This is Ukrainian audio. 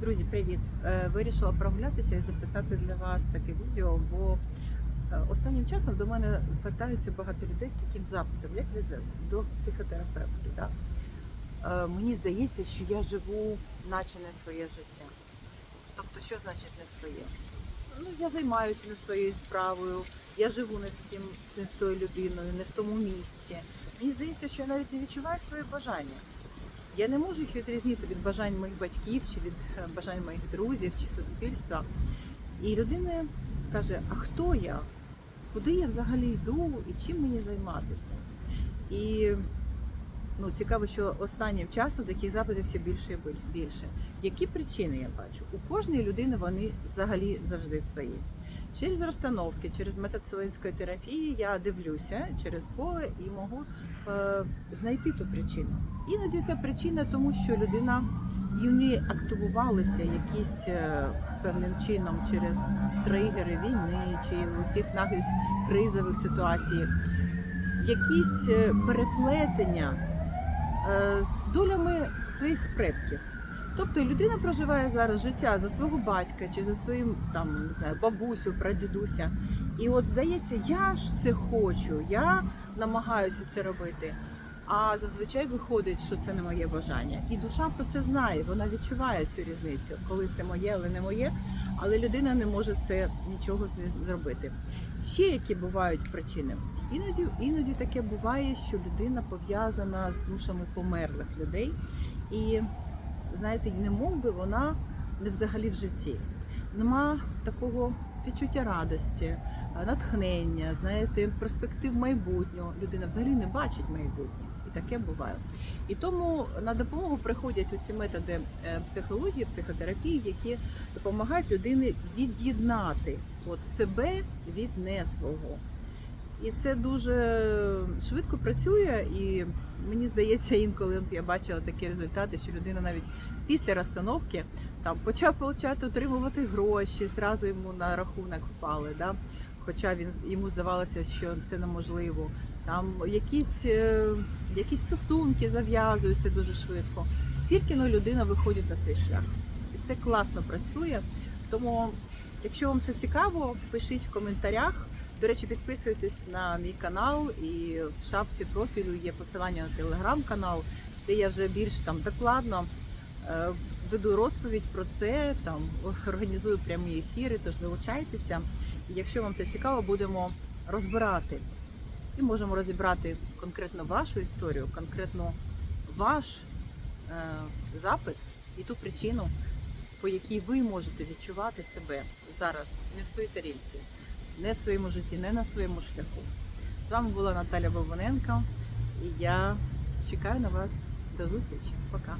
Друзі, привіт! Е, Вирішила прогулятися і записати для вас таке відео, бо е, останнім часом до мене звертаються багато людей з таким запитом, як до психотерапевтів. Да? Е, Мені здається, що я живу, наче не своє життя. Тобто, що значить не своє? Ну, я займаюся не своєю справою, я живу не з ким, не з тою людиною, не в тому місці. Мені здається, що я навіть не відчуваю свої бажання. Я не можу їх відрізнити від бажань моїх батьків чи від е, бажань моїх друзів чи суспільства. І людина каже: а хто я? Куди я взагалі йду і чим мені займатися? І ну, цікаво, що останнім часом таких запитів все більше і більше. Які причини я бачу? У кожної людини вони взагалі завжди свої. Через розстановки, через метод терапії я дивлюся через поле і можу е, знайти ту причину. Іноді ця причина тому, що людина неї активувалися якісь е, певним чином через тригери війни чи у цих навіть кризових ситуаціях, якісь е, переплетення е, з долями своїх предків. Тобто людина проживає зараз життя за свого батька чи за своїм там не знаю, бабусю, прадідуся. І от здається, я ж це хочу, я намагаюся це робити. А зазвичай виходить, що це не моє бажання. І душа про це знає, вона відчуває цю різницю, коли це моє, але не моє. Але людина не може це нічого з ним зробити. Ще які бувають причини. Іноді, іноді таке буває, що людина пов'язана з душами померлих людей. І знаєте, не мов би вона не взагалі в житті. Нема такого відчуття радості, натхнення, знаєте, перспектив майбутнього. Людина взагалі не бачить майбутнє. І таке буває. І тому на допомогу приходять оці методи е, психології, психотерапії, які допомагають людині від'єднати от себе від не свого. І це дуже швидко працює, і мені здається, інколи я бачила такі результати, що людина навіть після розстановки там почав почати отримувати гроші, зразу йому на рахунок впали. Да? Хоча він йому здавалося, що це неможливо. Там якісь, е, якісь стосунки зав'язуються дуже швидко. Тільки ну, людина виходить на свій шлях. І це класно працює. Тому, якщо вам це цікаво, пишіть в коментарях. До речі, підписуйтесь на мій канал, і в шапці профілю є посилання на телеграм-канал, де я вже більш там докладно е, веду розповідь про це, там організую прямі ефіри, тож долучайтеся. І якщо вам це цікаво, будемо розбирати. І можемо розібрати конкретно вашу історію, конкретно ваш е, запит і ту причину, по якій ви можете відчувати себе зараз не в своїй тарілці, не в своєму житті, не на своєму шляху. З вами була Наталя Бабоненко, і я чекаю на вас. До зустрічі. Пока.